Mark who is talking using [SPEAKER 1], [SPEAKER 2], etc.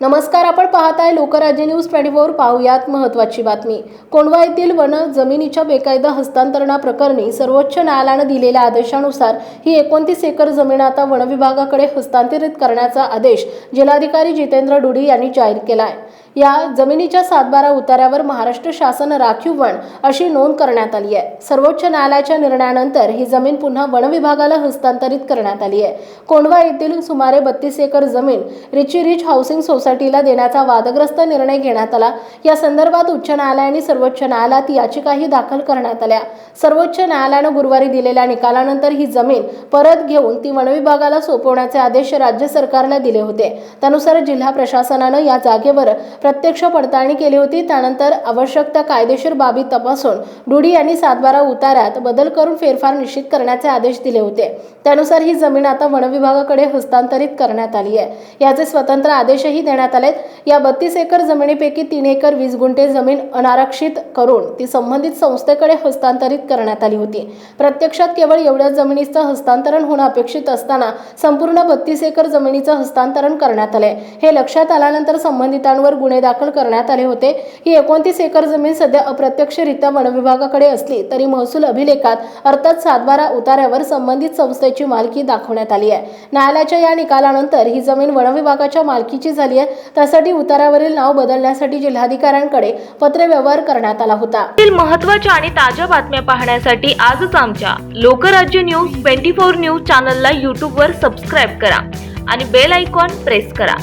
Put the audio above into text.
[SPEAKER 1] नमस्कार आपण पाहत आहे लोकराज्य न्यूज ट्वेंटी फोर पाहुयात महत्वाची बातमी. कोंडवा येथील वन जमिनीच्या बेकायदा हस्तांतरणाप्रकरणी सर्वोच्च न्यायालयानं दिलेल्या आदेशानुसार ही एकोणतीस एकर जमीन आता वन विभागाकडे हस्तांतरित करण्याचा आदेश जिल्हाधिकारी जितेंद्र डुडी यांनी जाहीर केला आहे या जमिनीच्या सातबारा उतार्यावर महाराष्ट्र शासन राखीव वन अशी नोंद करण्यात आली आहे. सर्वोच्च न्यायालयाच्या निर्णयानंतर ही जमीन पुन्हा वन विभागाला हस्तांतरित करण्यात आली आहे. कोंडवा येथील सुमारे बत्तीस एकर जमीन रिची रिच हाऊसिंग सोसायटीला देण्याचा वादग्रस्त निर्णय घेण्यात आला. या संदर्भात उच्च न्यायालयाने सर्वोच्च न्यायालयात याचिकाही दाखल करण्यात आल्या. सर्वोच्च न्यायालयानं गुरुवारी दिलेल्या निकालानंतर ही जमीन परत घेऊन ती वनविभागाला सोपवण्याचे आदेश राज्य सरकारला दिले होते. त्यानुसार जिल्हा प्रशासनानं या जागेवर प्रत्यक्ष पडताळणी केली होती. त्यानंतर आवश्यक त्या कायदेशीर बाबी तपासून डुडी यांनी सातबारा उताऱ्यात बदल करून फेरफार निश्चित करण्याचे आदेश दिले होते. त्यानुसार ही जमीन आता वनविभागाकडे हस्तांतरित करण्यात आली आहे. याचे स्वतंत्र आदेशही देण्यात आलेत. या बत्तीस एकर जमिनीपैकी तीन एकर वीस गुंठे जमीन अनारक्षित करून ती संबंधित संस्थेकडे हस्तांतरित करण्यात आली होती. प्रत्यक्षात केवळ एवढ्या जमिनीचं हस्तांतरण होणं अपेक्षित असताना संपूर्ण बत्तीस एकर जमिनीचं हस्तांतरण करण्यात आले हे लक्षात आल्यानंतर संबंधितांवर गुन्हे दाखल करण्यात आले होते. ही एकोणतीस एकर जमीन सध्या अप्रत्यक्षरित्या वनविभागाकडे असली तरी महसूल अभिलेखात अर्थात सातबारा उतार्यावर संबंधित संस्थेची मालकी दाखवण्यात आली आहे. न्यायालयाच्या या निकालानंतर ही जमीन वनविभागाच्या मालकीची झाली आहे. त्यासाठी उतारावरील नाव बदलण्यासाठी जिल्हाधिकाऱ्यांकडे पत्रव्यवहार करण्यात आला होता.
[SPEAKER 2] महत्त्वाच्या महत्त्वाच्या आणि ताज्या बातम्या पाहण्यासाठी आजच आमच्या Lokrajya news twenty four news चॅनलला यूट्यूबवर सबस्क्राईब करा आणि बेल आयकॉन प्रेस करा.